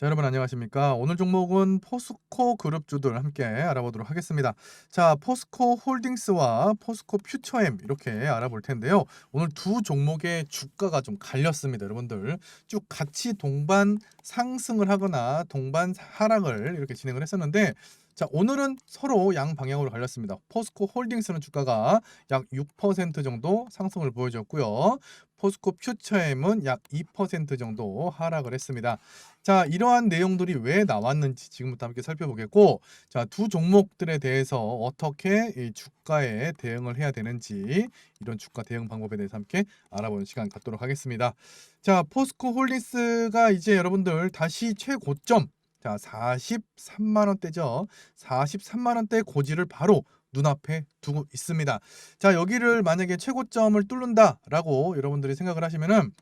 자, 여러분 안녕하십니까? 오늘 종목은 포스코 그룹주들 함께 알아보도록 하겠습니다. 자, 포스코 홀딩스와 포스코 퓨처엠 이렇게 알아볼 텐데요. 오늘 두 종목의 주가가 좀 갈렸습니다, 여러분들. 쭉 같이 동반 상승을 하거나 동반 하락을 이렇게 진행을 했었는데 자, 오늘은 서로 양 방향으로 갈렸습니다. 포스코 홀딩스는 주가가 약 6% 정도 상승을 보여줬고요. 포스코 퓨처엠은 약 2% 정도 하락을 했습니다. 자, 이러한 내용들이 왜 나왔는지 지금부터 함께 살펴보겠고, 자, 두 종목들에 대해서 어떻게 이 주가에 대응을 해야 되는지 이런 주가 대응 방법에 대해서 함께 알아보는 시간 갖도록 하겠습니다. 자, 포스코 홀딩스가 이제 여러분들 다시 최고점 자, 43만 원대죠. 43만 원대 고지를 바로 눈앞에 두고 있습니다. 자, 여기를 만약에 최고점을 뚫는다라고 여러분들이 생각을 하시면은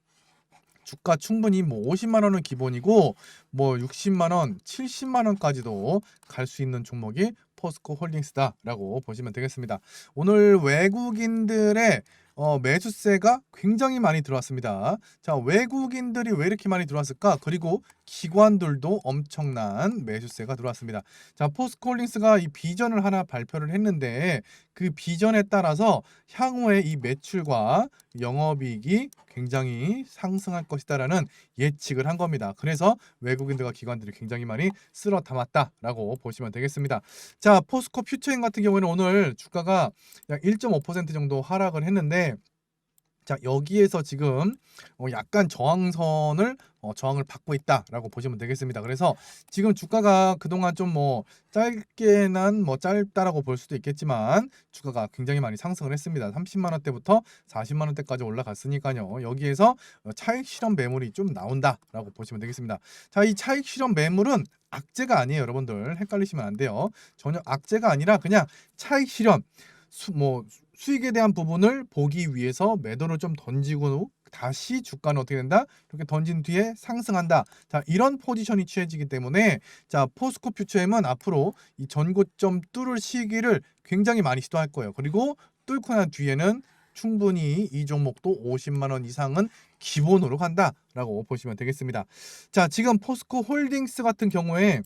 주가 충분히 뭐 50만 원은 기본이고 뭐 60만 원, 70만 원까지도 갈 수 있는 종목이 포스코 홀딩스다라고 보시면 되겠습니다. 오늘 외국인들의 어, 매수세가 굉장히 많이 들어왔습니다. 자, 외국인들이 왜 이렇게 많이 들어왔을까? 그리고 기관들도 엄청난 매수세가 들어왔습니다. 자, 포스코홀딩스가 이 비전을 하나 발표를 했는데 그 비전에 따라서 향후에 이 매출과 영업이익이 굉장히 상승할 것이다라는 예측을 한 겁니다. 그래서 외국인들과 기관들이 굉장히 많이 쓸어 담았다라고 보시면 되겠습니다. 자, 포스코 퓨처인 같은 경우에는 오늘 주가가 약 1.5% 정도 하락을 했는데 자 여기에서 지금 어, 약간 저항선을 어, 저항을 받고 있다라고 보시면 되겠습니다. 그래서 지금 주가가 그동안 좀 뭐 짧게 난 뭐 짧다라고 볼 수도 있겠지만 주가가 굉장히 많이 상승을 했습니다. 30만 원대부터 40만 원대까지 올라갔으니까요. 여기에서 어, 차익 실현 매물이 좀 나온다라고 보시면 되겠습니다. 자, 이 차익 실현 매물은 악재가 아니에요, 여러분들. 헷갈리시면 안 돼요. 전혀 악재가 아니라 그냥 차익 실현 수, 뭐 수익에 대한 부분을 보기 위해서 매도를 좀 던지고 다시 주가는 어떻게 된다? 이렇게 던진 뒤에 상승한다. 자, 이런 포지션이 취해지기 때문에 자, 포스코 퓨처엠은 앞으로 이 전고점 뚫을 시기를 굉장히 많이 시도할 거예요. 그리고 뚫고 난 뒤에는 충분히 이 종목도 50만 원 이상은 기본으로 간다라고 보시면 되겠습니다. 자, 지금 포스코 홀딩스 같은 경우에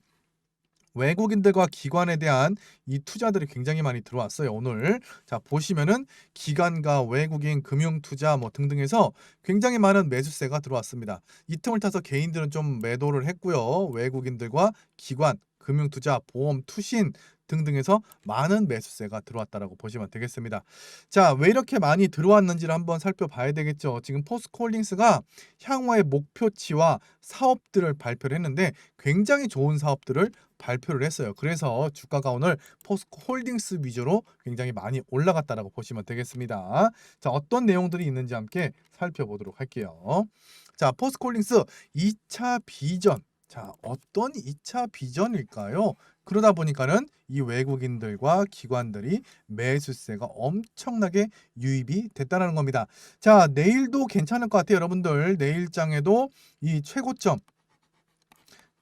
외국인들과 기관에 대한 이 투자들이 굉장히 많이 들어왔어요. 오늘 자 보시면은 기관과 외국인 금융 투자 뭐 등등해서 굉장히 많은 매수세가 들어왔습니다. 이 틈을 타서 개인들은 좀 매도를 했고요. 외국인들과 기관 금융 투자, 보험, 투신 등등해서 많은 매수세가 들어왔다라고 보시면 되겠습니다. 자, 왜 이렇게 많이 들어왔는지를 한번 살펴봐야 되겠죠. 지금 포스코홀딩스가 향후의 목표치와 사업들을 발표를 했는데 굉장히 좋은 사업들을 발표를 했어요. 그래서 주가가 오늘 포스코홀딩스 위주로 굉장히 많이 올라갔다라고 보시면 되겠습니다. 자, 어떤 내용들이 있는지 함께 살펴보도록 할게요. 자, 포스코홀딩스 2차 비전 자, 어떤 2차 비전일까요? 그러다 보니까는 이 외국인들과 기관들이 매수세가 엄청나게 유입이 됐다는 겁니다. 자, 내일도 괜찮을 것 같아요, 여러분들. 내일장에도 이 최고점,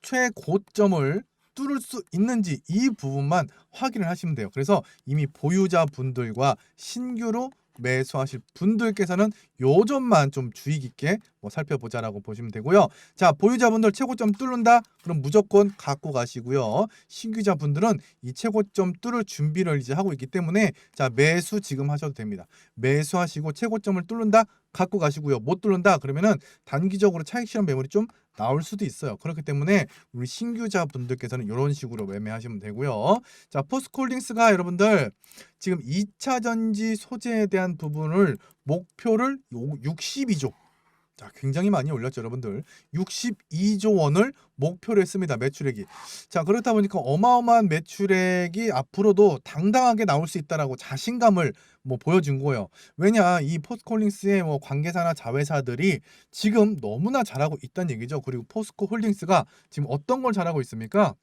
최고점을 뚫을 수 있는지 이 부분만 확인을 하시면 돼요. 그래서 이미 보유자분들과 신규로 매수하실 분들께서는 요 점만 좀 주의 깊게 뭐 살펴보자라고 보시면 되고요. 자, 보유자분들 최고점 뚫는다? 그럼 무조건 갖고 가시고요. 신규자분들은 이 최고점 뚫을 준비를 이제 하고 있기 때문에 자, 매수 지금 하셔도 됩니다. 매수하시고 최고점을 뚫는다? 갖고 가시고요. 못 뚫는다? 그러면은 단기적으로 차익 실현 매물이 좀 나올 수도 있어요. 그렇기 때문에 우리 신규자분들께서는 이런 식으로 매매하시면 되고요. 자, 포스콜딩스가 여러분들 지금 2차 전지 소재에 대한 부분을 목표를 62조 자, 굉장히 많이 올렸죠, 여러분들. 62조 원을 목표로 했습니다. 매출액이. 자, 그렇다 보니까 어마어마한 매출액이 앞으로도 당당하게 나올 수 있다라고 자신감을 뭐 보여준 거예요. 왜냐, 이 포스코홀딩스의 뭐 관계사나 자회사들이 지금 너무나 잘하고 있다는 얘기죠. 그리고 포스코 홀딩스가 지금 어떤 걸 잘하고 있습니까?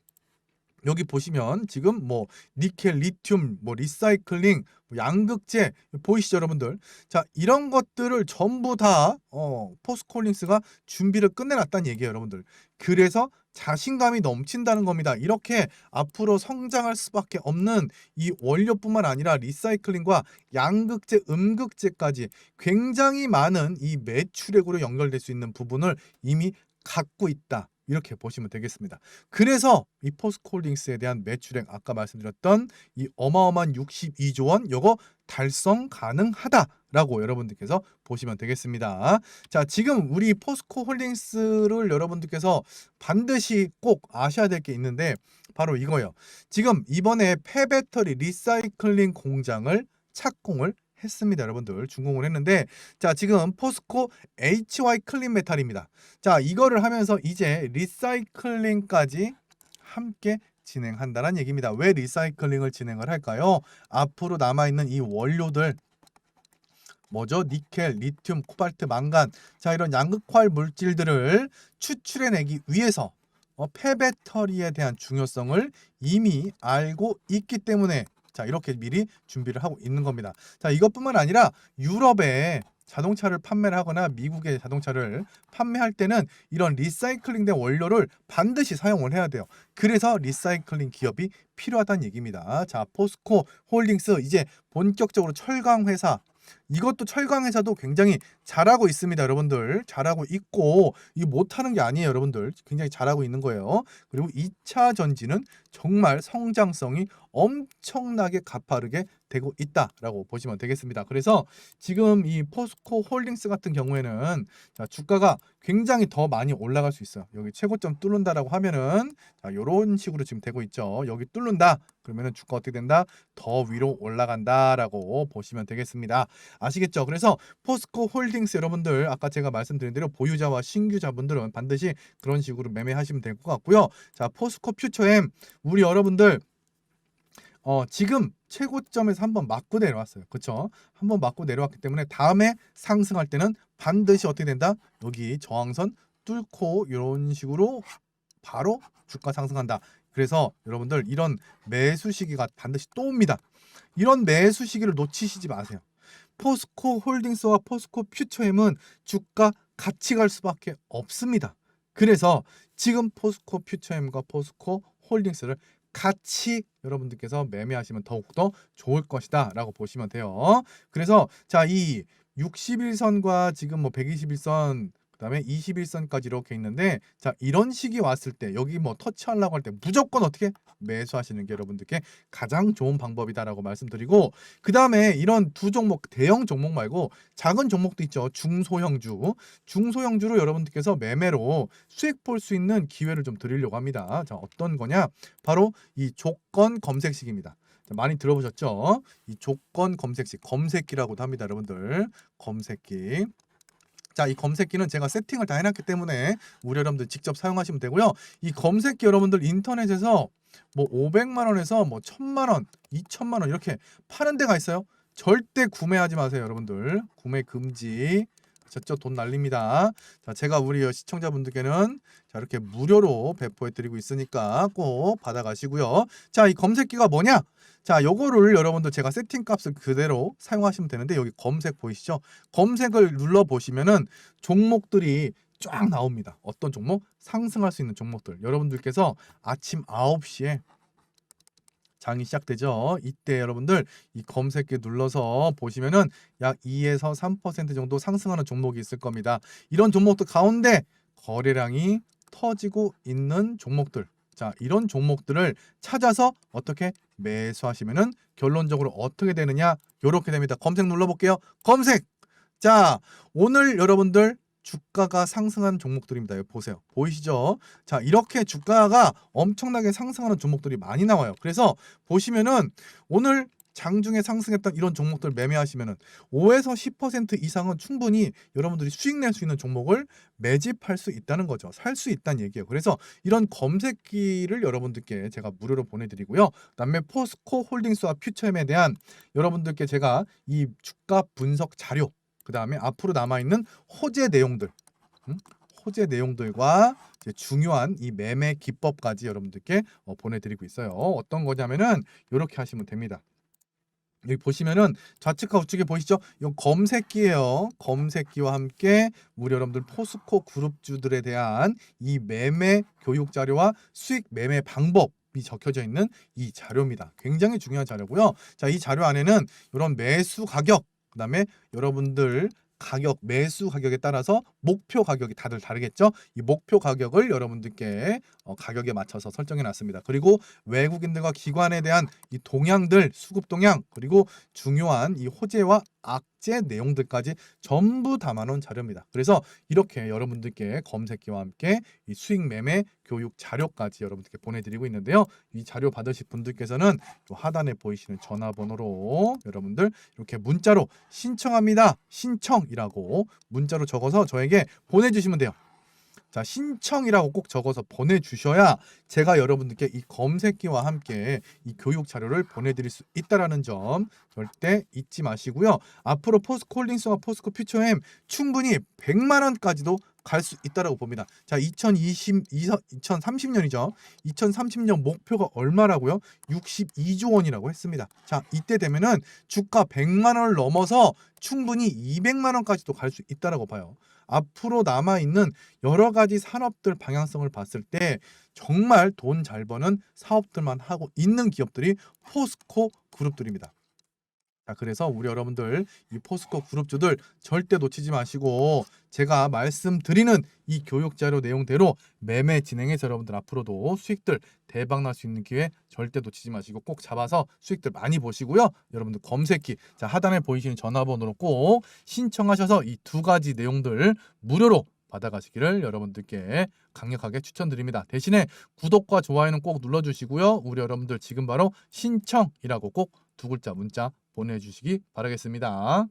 여기 보시면 지금 뭐 니켈, 리튬, 뭐 리사이클링, 뭐 양극재 보이시죠, 여러분들? 자, 이런 것들을 전부 다 어, 포스콜링스가 준비를 끝내놨다는 얘기예요, 여러분들. 그래서 자신감이 넘친다는 겁니다. 이렇게 앞으로 성장할 수밖에 없는 이 원료뿐만 아니라 리사이클링과 양극재, 음극재까지 굉장히 많은 이 매출액으로 연결될 수 있는 부분을 이미 갖고 있다. 이렇게 보시면 되겠습니다. 그래서 이 포스코홀딩스에 대한 매출액 아까 말씀드렸던 이 어마어마한 62조 원 요거 달성 가능하다라고 여러분들께서 보시면 되겠습니다. 자, 지금 우리 포스코 홀딩스를 여러분들께서 반드시 꼭 아셔야 될 게 있는데 바로 이거예요. 지금 이번에 폐배터리 리사이클링 공장을 착공을 했습니다, 여러분들. 준공을 했는데 자, 지금 포스코 HY 클린 메탈입니다. 자, 이거를 하면서 이제 리사이클링까지 함께 진행한다는 얘기입니다. 왜 리사이클링을 진행을 할까요? 앞으로 남아 있는 이 원료들 뭐죠? 니켈, 리튬, 코발트, 망간 자 이런 양극화 물질들을 추출해내기 위해서 어, 폐배터리에 대한 중요성을 이미 알고 있기 때문에 자 이렇게 미리 준비를 하고 있는 겁니다. 자 이것뿐만 아니라 유럽에 자동차를 판매를 하거나 미국의 자동차를 판매할 때는 이런 리사이클링된 원료를 반드시 사용을 해야 돼요. 그래서 리사이클링 기업이 필요하다는 얘기입니다. 자, 포스코 홀딩스 이제 본격적으로 철강 회사 이것도 철강 회사도 굉장히 잘하고 있습니다, 여러분들. 잘하고 있고 이 못하는 게 아니에요, 여러분들. 굉장히 잘하고 있는 거예요. 그리고 2차 전지는 정말 성장성이 엄청나게 가파르게 되고 있다라고 보시면 되겠습니다. 그래서 지금 이 포스코 홀딩스 같은 경우에는 자, 주가가 굉장히 더 많이 올라갈 수 있어요. 여기 최고점 뚫는다라고 하면은 자, 요런 식으로 지금 되고 있죠. 여기 뚫는다. 그러면은 주가 어떻게 된다? 더 위로 올라간다라고 보시면 되겠습니다. 아시겠죠? 그래서 포스코 홀딩스 여러분들 아까 제가 말씀드린 대로 보유자와 신규자분들은 반드시 그런 식으로 매매하시면 될 것 같고요. 자, 포스코 퓨처엠 우리 여러분들 어, 지금 최고점에서 한번 맞고 내려왔어요. 그렇죠? 한번 맞고 내려왔기 때문에 다음에 상승할 때는 반드시 어떻게 된다? 여기 저항선 뚫고 이런 식으로 바로 주가 상승한다. 그래서 여러분들 이런 매수 시기가 반드시 또 옵니다. 이런 매수 시기를 놓치시지 마세요. 포스코 홀딩스와 포스코 퓨처엠은 주가 같이 갈 수밖에 없습니다. 그래서 지금 포스코 퓨처엠과 포스코 홀딩스를 같이 여러분들께서 매매하시면 더욱더 좋을 것이다 라고 보시면 돼요. 그래서 자 이 61선과 지금 뭐 121선 그다음에 21선까지 이렇게 있는데 자 이런 식이 왔을 때 여기 뭐 터치하려고 할 때 무조건 어떻게? 매수하시는 게 여러분들께 가장 좋은 방법이다라고 말씀드리고 그다음에 이런 두 종목 대형 종목 말고 작은 종목도 있죠. 중소형주. 중소형주로 여러분들께서 매매로 수익 볼 수 있는 기회를 좀 드리려고 합니다. 자 어떤 거냐? 바로 이 조건 검색식입니다. 자, 많이 들어보셨죠? 이 조건 검색식 검색기라고도 합니다 여러분들. 검색기 자, 이 검색기는 제가 세팅을 다 해놨기 때문에 우리 여러분들 직접 사용하시면 되고요. 이 검색기 여러분들 인터넷에서 뭐 500만 원에서 뭐 1000만 원, 2000만 원 이렇게 파는 데가 있어요. 절대 구매하지 마세요, 여러분들. 구매 금지. 저쪽 돈 날립니다. 자, 제가 우리 시청자분들께는 자, 이렇게 무료로 배포해 드리고 있으니까 꼭 받아가시고요. 자, 이 검색기가 뭐냐? 자, 요거를 여러분들 제가 세팅 값을 그대로 사용하시면 되는데 여기 검색 보이시죠? 검색을 눌러 보시면은 종목들이 쫙 나옵니다. 어떤 종목? 상승할 수 있는 종목들. 여러분들께서 아침 9시에 장이 시작되죠. 이때 여러분들 이 검색기 눌러서 보시면은 약 2에서 3% 정도 상승하는 종목이 있을 겁니다. 이런 종목들 가운데 거래량이 터지고 있는 종목들. 자, 이런 종목들을 찾아서 어떻게 매수하시면은 결론적으로 어떻게 되느냐? 요렇게 됩니다. 검색 눌러 볼게요. 검색. 자, 오늘 여러분들 주가가 상승한 종목들입니다. 보세요. 보이시죠? 자, 이렇게 주가가 엄청나게 상승하는 종목들이 많이 나와요. 그래서 보시면은 오늘 장중에 상승했던 이런 종목들 매매하시면은 5에서 10% 이상은 충분히 여러분들이 수익 낼 수 있는 종목을 매집할 수 있다는 거죠. 살 수 있다는 얘기예요. 그래서 이런 검색기를 여러분들께 제가 무료로 보내드리고요. 그다음에 포스코 홀딩스와 퓨처엠에 대한 여러분들께 제가 이 주가 분석 자료 그 다음에 앞으로 남아 있는 호재 내용들, 음? 호재 내용들과 중요한 이 매매 기법까지 여러분들께 어, 보내드리고 있어요. 어떤 거냐면은 이렇게 하시면 됩니다. 여기 보시면은 좌측과 우측에 보이시죠? 이 검색기예요. 검색기와 함께 우리 여러분들 포스코 그룹주들에 대한 이 매매 교육 자료와 수익 매매 방법 이 적혀져 있는 이 자료입니다. 굉장히 중요한 자료고요. 자, 이 자료 안에는 이런 매수 가격 그다음에 여러분들 가격 매수 가격에 따라서 목표 가격이 다들 다르겠죠. 이 목표 가격을 여러분들께 어, 가격에 맞춰서 설정해 놨습니다. 그리고 외국인들과 기관에 대한 이 동향들 수급 동향 그리고 중요한 이 호재와 악재 내용들까지 전부 담아놓은 자료입니다. 그래서 이렇게 여러분들께 검색기와 함께 이 수익 매매 교육 자료까지 여러분들께 보내드리고 있는데요. 이 자료 받으실 분들께서는 또 하단에 보이시는 전화번호로 여러분들 이렇게 문자로 신청합니다. 신청이라고 문자로 적어서 저에게 보내주시면 돼요. 자, 신청이라고 꼭 적어서 보내주셔야 제가 여러분들께 이 검색기와 함께 이 교육 자료를 보내드릴 수 있다라는 점 절대 잊지 마시고요. 앞으로 포스코홀딩스와 포스코 퓨처엠 충분히 100만 원까지도 갈 수 있다라고 봅니다. 자, 2020, 2030년이죠. 2030년 목표가 얼마라고요? 62조 원이라고 했습니다. 자, 이때 되면은 주가 100만 원을 넘어서 충분히 200만 원까지도 갈 수 있다라고 봐요. 앞으로 남아 있는 여러 가지 산업들 방향성을 봤을 때 정말 돈 잘 버는 사업들만 하고 있는 기업들이 포스코 그룹들입니다. 자, 그래서 우리 여러분들 이 포스코 그룹주들 절대 놓치지 마시고 제가 말씀드리는 이 교육 자료 내용대로 매매 진행해서 여러분들 앞으로도 수익들 대박 날 수 있는 기회 절대 놓치지 마시고 꼭 잡아서 수익들 많이 보시고요. 여러분들 검색기 자 하단에 보이시는 전화번호로 꼭 신청하셔서 이 두 가지 내용들 무료로 받아가시기를 여러분들께 강력하게 추천드립니다. 대신에 구독과 좋아요는 꼭 눌러주시고요. 우리 여러분들 지금 바로 신청이라고 꼭 두 글자 문자 보내주시기 바라겠습니다.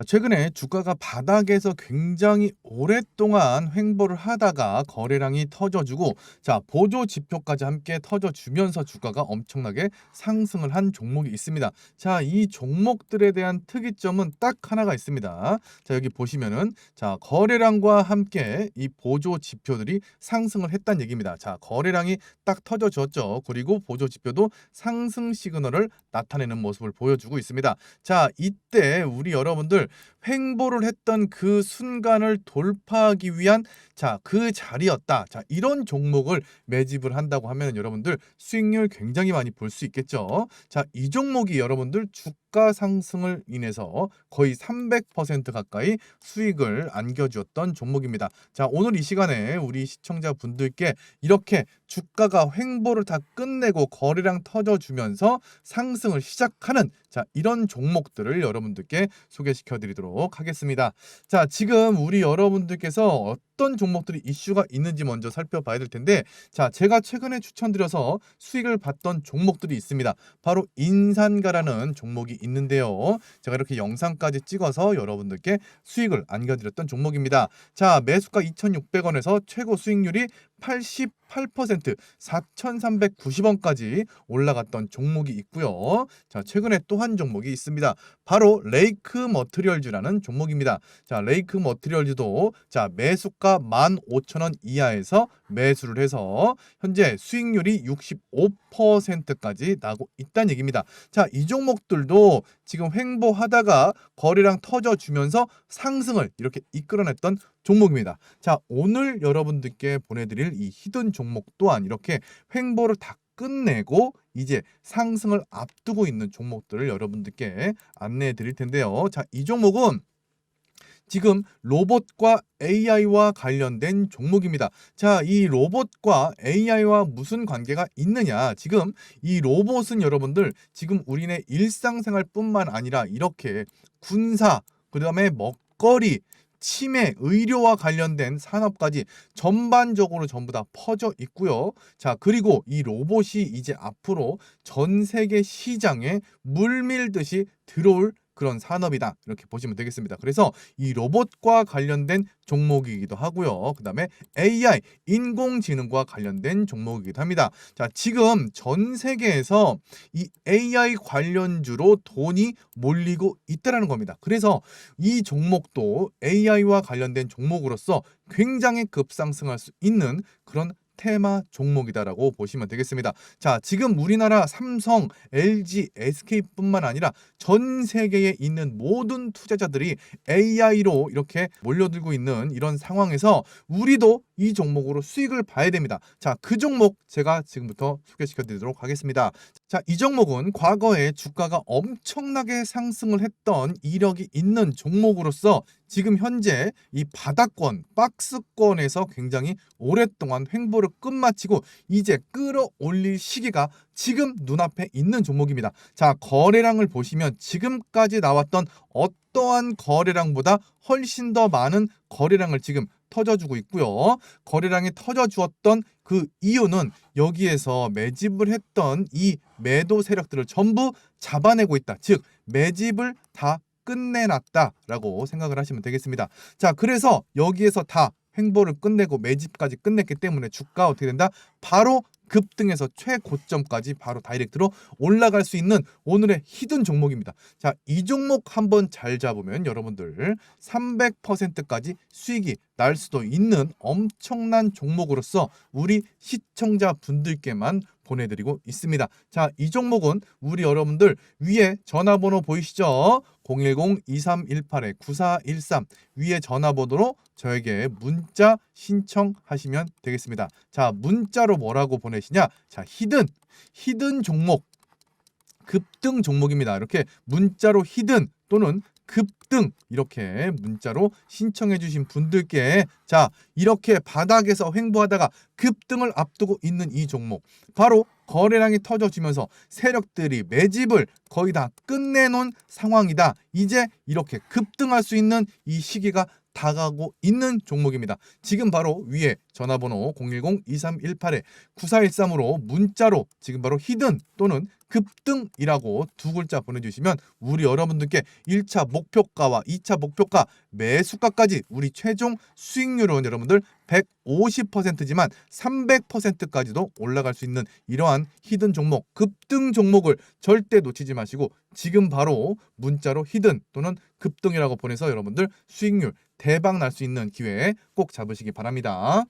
자, 최근에 주가가 바닥에서 굉장히 오랫동안 횡보를 하다가 거래량이 터져주고 자 보조 지표까지 함께 터져주면서 주가가 엄청나게 상승을 한 종목이 있습니다. 자 이 종목들에 대한 특이점은 딱 하나가 있습니다. 자 여기 보시면은 자 거래량과 함께 이 보조 지표들이 상승을 했다는 얘기입니다. 자 거래량이 딱 터져졌죠. 그리고 보조 지표도 상승 시그널을 나타내는 모습을 보여주고 있습니다. 자 이때 우리 여러분들 횡보를 했던 그 순간을 돌파하기 위한 자 그 자리였다. 자 이런 종목을 매집을 한다고 하면 여러분들 수익률 굉장히 많이 볼 수 있겠죠. 자 이 종목이 여러분들 주가 상승을 인해서 거의 300% 가까이 수익을 안겨주었던 종목입니다. 자 오늘 이 시간에 우리 시청자분들께 이렇게 주가가 횡보를 다 끝내고 거래량 터져주면서 상승을 시작하는 자 이런 종목들을 여러분들께 소개시켜 드리도록 하겠습니다. 자 지금 우리 여러분들께서 어떤 종목들이 이슈가 있는지 먼저 살펴봐야 될 텐데 자 제가 최근에 추천드려서 수익을 봤던 종목들이 있습니다. 바로 인산가라는 종목이 있는데요. 제가 이렇게 영상까지 찍어서 여러분들께 수익을 안겨드렸던 종목입니다. 자 매수가 2,600원에서 최고 수익률이 88% 4,390원까지 올라갔던 종목이 있고요. 자, 최근에 또 한 종목이 있습니다. 바로 레이크 머트리얼즈라는 종목입니다. 자, 레이크 머트리얼즈도 자, 매수가 15,000원 이하에서 매수를 해서 현재 수익률이 65%까지 나고 있다는 얘기입니다. 자, 이 종목들도 지금 횡보하다가 거래량 터져 주면서 상승을 이렇게 이끌어냈던 종목입니다. 자, 오늘 여러분들께 보내드릴 이 히든 종목 또한 이렇게 횡보를 다 끝내고 이제 상승을 앞두고 있는 종목들을 여러분들께 안내해 드릴 텐데요. 자, 이 종목은 지금 로봇과 AI와 관련된 종목입니다. 자, 이 로봇과 AI와 무슨 관계가 있느냐? 지금 이 로봇은 여러분들 지금 우리네 일상생활뿐만 아니라 이렇게 군사, 그 다음에 먹거리, 치매, 의료와 관련된 산업까지 전반적으로 전부 다 퍼져 있고요. 자, 그리고 이 로봇이 이제 앞으로 전 세계 시장에 물밀듯이 들어올 그런 산업이다. 이렇게 보시면 되겠습니다. 그래서 이 로봇과 관련된 종목이기도 하고요. 그 다음에 AI, 인공지능과 관련된 종목이기도 합니다. 자, 지금 전 세계에서 이 AI 관련주로 돈이 몰리고 있다라는 겁니다. 그래서 이 종목도 AI와 관련된 종목으로서 굉장히 급상승할 수 있는 그런 테마 종목이다라고 보시면 되겠습니다. 자, 지금 우리나라 삼성, LG, SK뿐만 아니라 전 세계에 있는 모든 투자자들이 AI로 이렇게 몰려들고 있는 이런 상황에서 우리도 이 종목으로 수익을 봐야 됩니다. 자, 그 종목 제가 지금부터 소개시켜 드리도록 하겠습니다. 자, 이 종목은 과거에 주가가 엄청나게 상승을 했던 이력이 있는 종목으로서 지금 현재 이 바닥권, 박스권에서 굉장히 오랫동안 횡보를 끝마치고 이제 끌어올릴 시기가 지금 눈앞에 있는 종목입니다. 자, 거래량을 보시면 지금까지 나왔던 어떠한 거래량보다 훨씬 더 많은 거래량을 지금 터져주고 있고요. 거래량이 터져주었던 그 이유는 여기에서 매집을 했던 이 매도 세력들을 전부 잡아내고 있다. 즉, 매집을 다 끝내놨다라고 생각을 하시면 되겠습니다. 자, 그래서 여기에서 다 횡보를 끝내고 매집까지 끝냈기 때문에 주가 어떻게 된다? 바로 급등해서 최고점까지 바로 다이렉트로 올라갈 수 있는 오늘의 히든 종목입니다. 자, 이 종목 한번 잘 잡으면 여러분들 300%까지 수익이 날 수도 있는 엄청난 종목으로서 우리 시청자 분들께만 보내드리고 있습니다. 자, 이 종목은 우리 여러분들 위에 전화번호 보이시죠? 010-2318-9413 위에 전화번호로 저에게 문자 신청하시면 되겠습니다. 자, 문자로 뭐라고 보내시냐? 자, 히든, 히든 종목, 급등 종목입니다. 이렇게 문자로 히든 또는 급등 이렇게 문자로 신청해 주신 분들께 자 이렇게 바닥에서 횡보하다가 급등을 앞두고 있는 이 종목. 바로 거래량이 터져지면서 세력들이 매집을 거의 다 끝내놓은 상황이다. 이제 이렇게 급등할 수 있는 이 시기가 다가오고 있는 종목입니다. 지금 바로 위에 전화번호 010-2318-9413으로 문자로 지금 바로 히든 또는 급등이라고 두 글자 보내주시면 우리 여러분들께 1차 목표가와 2차 목표가 매수가까지 우리 최종 수익률은 여러분들 150%지만 300%까지도 올라갈 수 있는 이러한 히든 종목, 급등 종목을 절대 놓치지 마시고 지금 바로 문자로 히든 또는 급등이라고 보내서 여러분들 수익률 대박 날 수 있는 기회 꼭 잡으시기 바랍니다.